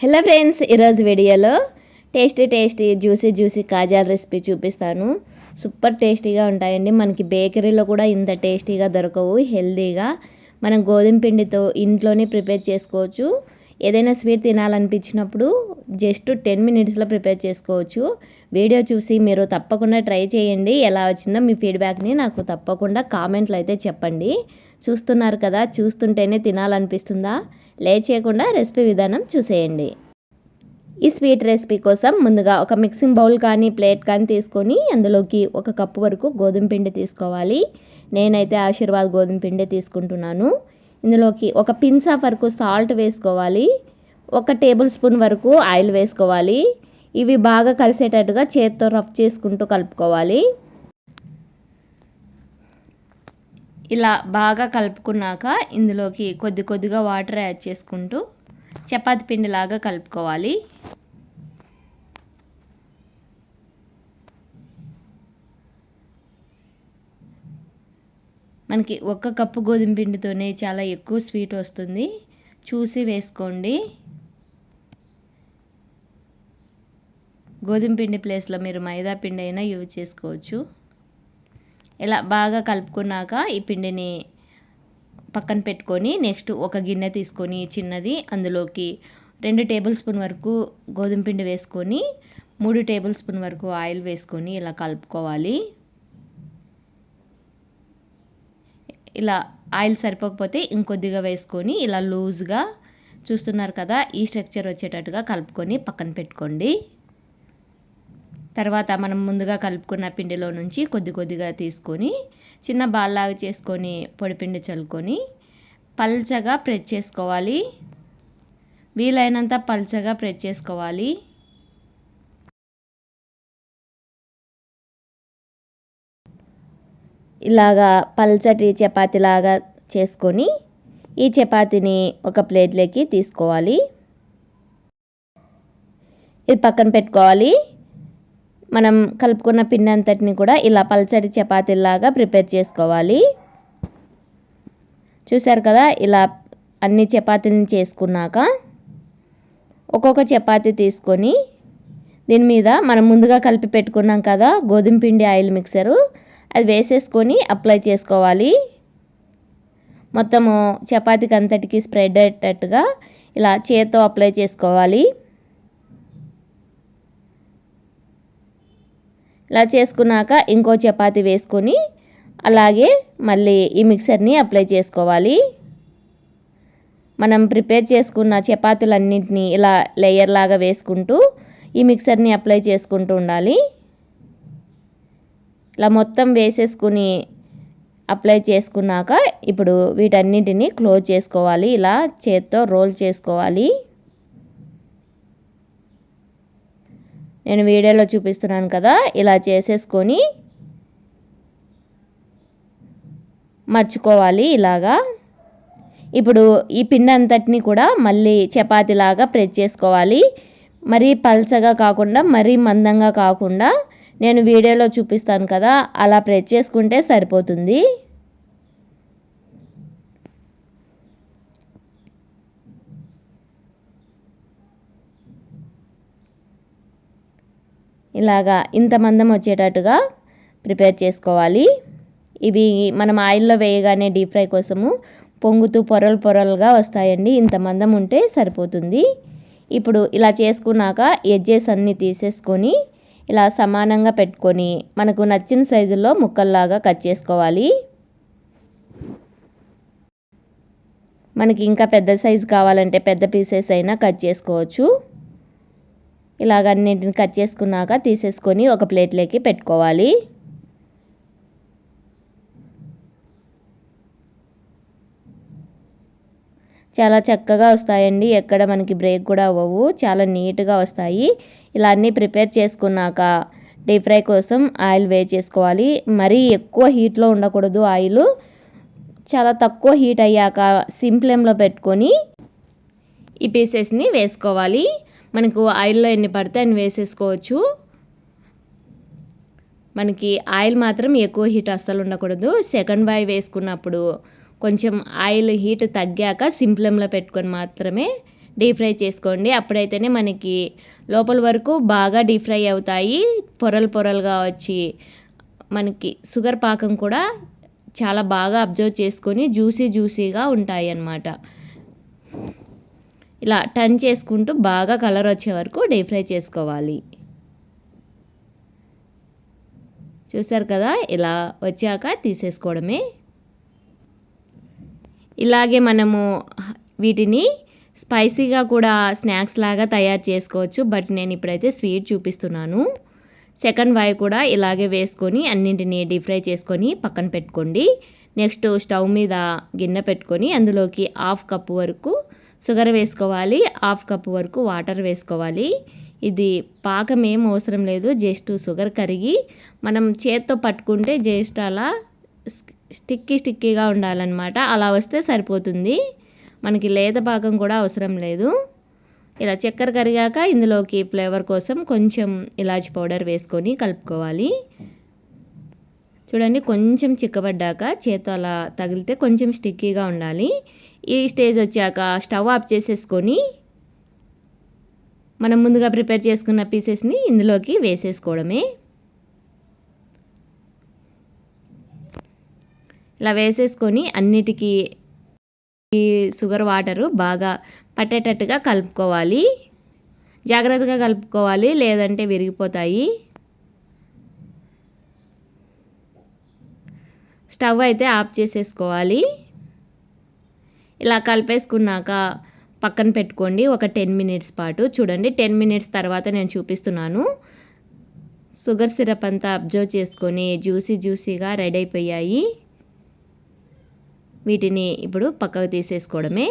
Hello friends ఈరోజు వీడియోలో tasty tasty juicy juicy కాజాల రెసిపీ చూపిస్తాను. సూపర్ టేస్టీగా ఉంటాయండి. మనకి బేకరీలో కూడా ఇంత టేస్టీగా దొరకవు హెల్తీగా మనం గోధుమ పిండితో ఇంట్లోనే ప్రిపేర్ చేసుకోవచ్చు. ఏదైనా స్వీట్ తినాలనిపించినప్పుడు జస్ట్ టెన్ మినిట్స్లో ప్రిపేర్ చేసుకోవచ్చు. వీడియో చూసి మీరు తప్పకుండా ట్రై చేయండి. ఎలా వచ్చిందో మీ ఫీడ్బ్యాక్ని నాకు తప్పకుండా కామెంట్లో అయితే చెప్పండి. చూస్తున్నారు కదా చూస్తుంటేనే తినాలనిపిస్తుందా? లేచేయకుండా రెసిపీ విధానం చూసేయండి. ఈ స్వీట్ రెసిపీ కోసం ముందుగా ఒక మిక్సింగ్ బౌల్ కానీ ప్లేట్ కానీ తీసుకొని అందులోకి ఒక కప్పు వరకు గోధుమ పిండి తీసుకోవాలి. నేనైతే ఆశీర్వాద్ గోధుమ పిండి తీసుకుంటున్నాను. ఇందులోకి ఒక పిన్స్ వరకు సాల్ట్ వేసుకోవాలి. ఒక టేబుల్ స్పూన్ వరకు ఆయిల్ వేసుకోవాలి. ఇవి బాగా కలిసేటట్టుగా చేత్తో రఫ్ చేసుకుంటూ కలుపుకోవాలి. ఇలా బాగా కలుపుకున్నాక ఇందులోకి కొద్ది కొద్దిగా వాటర్ యాడ్ చేసుకుంటూ చపాతి పిండిలాగా కలుపుకోవాలి. మనకి ఒక్క కప్పు గోధుమ పిండితోనే చాలా ఎక్కువ స్వీట్ వస్తుంది. చూసి వేసుకోండి. గోధుమ పిండి ప్లేస్లో మీరు మైదా పిండి అయినా యూజ్ చేసుకోవచ్చు. ఇలా బాగా కలుపుకున్నాక ఈ పిండిని పక్కన పెట్టుకొని నెక్స్ట్ ఒక గిన్నె తీసుకొని చిన్నది అందులోకి రెండు టేబుల్ స్పూన్ వరకు గోధుమ పిండి వేసుకొని మూడు టేబుల్ స్పూన్ వరకు ఆయిల్ వేసుకొని ఇలా కలుపుకోవాలి. ఇలా ఆయిల్ సరిపోకపోతే ఇంకొద్దిగా వేసుకొని ఇలా లూజ్గా చూస్తున్నారు కదా ఈ స్ట్రక్చర్ వచ్చేటట్టుగా కలుపుకొని పక్కన పెట్టుకోండి. తర్వాత మనం ముందుగా కలుపుకున్న పిండిలో నుంచి కొద్ది కొద్దిగా తీసుకొని చిన్న బాల్లాగా చేసుకొని పొడిపిండి చల్లుకొని పల్చగా ప్రెస్ చేసుకోవాలి. వీలైనంత పల్చగా ప్రెస్ చేసుకోవాలి. ఇలాగా పల్చటి చపాతీలాగా చేసుకొని ఈ చపాతీని ఒక ప్లేట్లోకి తీసుకోవాలి. ఇది పక్కన పెట్టుకోవాలి. మనం కలుపుకున్న పిండి అంతటిని కూడా ఇలా పల్చడి చపాతీలాగా ప్రిపేర్ చేసుకోవాలి. చూసారు కదా ఇలా అన్ని చపాతీలను చేసుకున్నాక ఒక్కొక్క చపాతీ తీసుకొని దీని మీద మనం ముందుగా కలిపి పెట్టుకున్నాం కదా గోధుమ పిండి ఆయిల్ మిక్సరు అది వేసేసుకొని అప్లై చేసుకోవాలి. మొత్తము చపాతీకి అంతటికి స్ప్రెడ్ అయ్యేటట్టుగా ఇలా చేత్తో అప్లై చేసుకోవాలి. ఇలా చేసుకున్నాక ఇంకో చపాతి వేసుకొని అలాగే మళ్ళీ ఈ మిక్సర్ని అప్లై చేసుకోవాలి. మనం ప్రిపేర్ చేసుకున్న చపాతీలన్నింటినీ ఇలా లేయర్ లాగా వేసుకుంటూ ఈ మిక్సర్ని అప్లై చేసుకుంటూ ఉండాలి. ఇలా మొత్తం వేసేసుకుని అప్లై చేసుకున్నాక ఇప్పుడు వీటన్నిటిని క్లోజ్ చేసుకోవాలి. ఇలా చేత్తో రోల్ చేసుకోవాలి. నేను వీడియోలో చూపిస్తున్నాను కదా ఇలా చేసేసుకొని మర్చుకోవాలి ఇలాగా. ఇప్పుడు ఈ పిండి అంతటిని కూడా మళ్ళీ చపాతీలాగా ప్రెస్ చేసుకోవాలి. మరీ పల్చగా కాకుండా మరీ మందంగా కాకుండా నేను వీడియోలో చూపిస్తాను కదా అలా ప్రెస్ చేసుకుంటే సరిపోతుంది. ఇలాగా ఇంత మందం వచ్చేటట్టుగా ప్రిపేర్ చేసుకోవాలి. ఇవి మనం ఆయిల్లో వేయగానే డీప్ ఫ్రై కోసము పొంగుతూ పొరలు పొరలుగా వస్తాయండి. ఇంత మందం ఉంటే సరిపోతుంది. ఇప్పుడు ఇలా చేసుకున్నాక ఎడ్జెస్ అన్నీ తీసేసుకొని ఇలా సమానంగా పెట్టుకొని మనకు నచ్చిన సైజులో ముక్కల్లాగా కట్ చేసుకోవాలి. మనకి ఇంకా పెద్ద సైజు కావాలంటే పెద్ద పీసెస్ అయినా కట్ చేసుకోవచ్చు. ఇలాగ అన్నింటిని కట్ చేసుకున్నాక తీసేసుకొని ఒక ప్లేట్లోకి పెట్టుకోవాలి. చాలా చక్కగా వస్తాయండి. ఎక్కడ మనకి బ్రేక్ కూడా అవ్వవు. చాలా నీట్గా వస్తాయి. ఇలా అన్నీ ప్రిపేర్ చేసుకున్నాక డీప్ ఫ్రై కోసం ఆయిల్ వే చేసుకోవాలి. మరీ ఎక్కువ హీట్లో ఉండకూడదు ఆయిల్. చాలా తక్కువ హీట్ అయ్యాక సిమ్ ఫ్లేమ్లో పెట్టుకొని ఈ పీసెస్ని వేసుకోవాలి. మనకు ఆయిల్లో ఎన్ని పడితే అన్ని వేసేసుకోవచ్చు. మనకి ఆయిల్ మాత్రం ఎక్కువ హీట్ అస్సలు ఉండకూడదు. సెకండ్ బాయ్ వేసుకున్నప్పుడు కొంచెం ఆయిల్ హీట్ తగ్గాక సింప్లంలో పెట్టుకొని మాత్రమే డీప్ ఫ్రై చేసుకోండి. అప్పుడైతేనే మనకి లోపల వరకు బాగా డీప్ ఫ్రై అవుతాయి. పొరలు పొరలుగా వచ్చి మనకి షుగర్ పాకం కూడా చాలా బాగా అబ్జర్వ్ చేసుకొని జ్యూసీ జ్యూసీగా ఉంటాయి అన్నమాట ఇలా టర్న్ చేసుకుంటూ బాగా కలర్ వచ్చే వరకు డీప్ ఫ్రై చేసుకోవాలి. చూసారు కదా? ఇలా వచ్చాక తీసేసుకోవడమే. ఇలాగే మనము వీటిని స్పైసీగా కూడా స్నాక్స్ లాగా తయారు చేసుకోవచ్చు బట్ నేను ఇప్పుడైతే స్వీట్ చూపిస్తున్నాను. సెకండ్ వై కూడా ఇలాగే వేసుకొని అన్నింటినీ డీప్ ఫ్రై చేసుకొని పక్కన పెట్టుకోండి. నెక్స్ట్ స్టవ్ మీద గిన్నె పెట్టుకొని అందులోకి హాఫ్ కప్పు వరకు షుగర్ వేసుకోవాలి హాఫ్ కప్ వరకు వాటర్ వేసుకోవాలి. ఇది పాకం ఏం అవసరం లేదు జస్ట్ షుగర్ కరిగి మనం చేత్తో పట్టుకుంటే జస్ట్ అలా స్టిక్కీ స్టిక్కీగా ఉండాలన్నమాట. అలా వస్తే సరిపోతుంది. మనకి లేత పాకం కూడా అవసరం లేదు. ఇలా చక్కెర కరిగాక ఇందులోకి ఫ్లేవర్ కోసం కొంచెం ఇలాచి పౌడర్ వేసుకొని కలుపుకోవాలి. చూడండి కొంచెం చిక్కబడ్డాక చేత్తో అలా తగిలితే కొంచెం స్టిక్కీగా ఉండాలి. ఈ స్టేజ్ వచ్చాక స్టవ్ ఆఫ్ చేసేసుకొని మనం ముందుగా ప్రిపేర్ చేసుకున్న పీసెస్ని ఇందులోకి వేసేసుకోవడమే. ఇలా వేసేసుకొని అన్నిటికీ ఈ షుగర్ వాటరు బాగా పట్టేటట్టుగా కలుపుకోవాలి. జాగ్రత్తగా కలుపుకోవాలి లేదంటే విరిగిపోతాయి. స్టవ్ అయితే ఆఫ్ చేసేసుకోవాలి. ఇలా కలిపేసుకున్నాక పక్కన పెట్టుకోండి ఒక టెన్ మినిట్స్ పాటు. చూడండి టెన్ మినిట్స్ తర్వాత నేను చూపిస్తున్నాను. షుగర్ సిరప్ అంతా అబ్జర్వ్ చేసుకొని జ్యూసీ జ్యూసీగా రెడీ అయిపోయాయి. వీటిని ఇప్పుడు పక్కకు తీసేసుకోవడమే.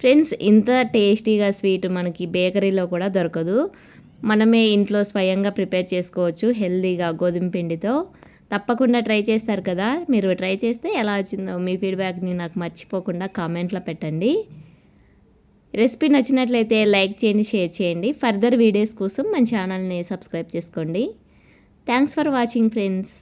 ఫ్రెండ్స్ ఇంత టేస్టీగా స్వీట్ మనకి బేకరీలో కూడా దొరకదు. మనమే ఇంట్లో స్వయంగా ప్రిపేర్ చేసుకోవచ్చు హెల్తీగా గోధుమ పిండితో. తప్పకుండా ట్రై చేస్తారు కదా. మీరు ట్రై చేస్తే ఎలా వచ్చిందో మీ ఫీడ్బ్యాక్ని నాకు మర్చిపోకుండా కామెంట్లో పెట్టండి. రెసిపీ నచ్చినట్లయితే లైక్ చేయండి షేర్ చేయండి. ఫర్దర్ వీడియోస్ కోసం మన ఛానల్ని సబ్స్క్రైబ్ చేసుకోండి. Thanks for watching friends.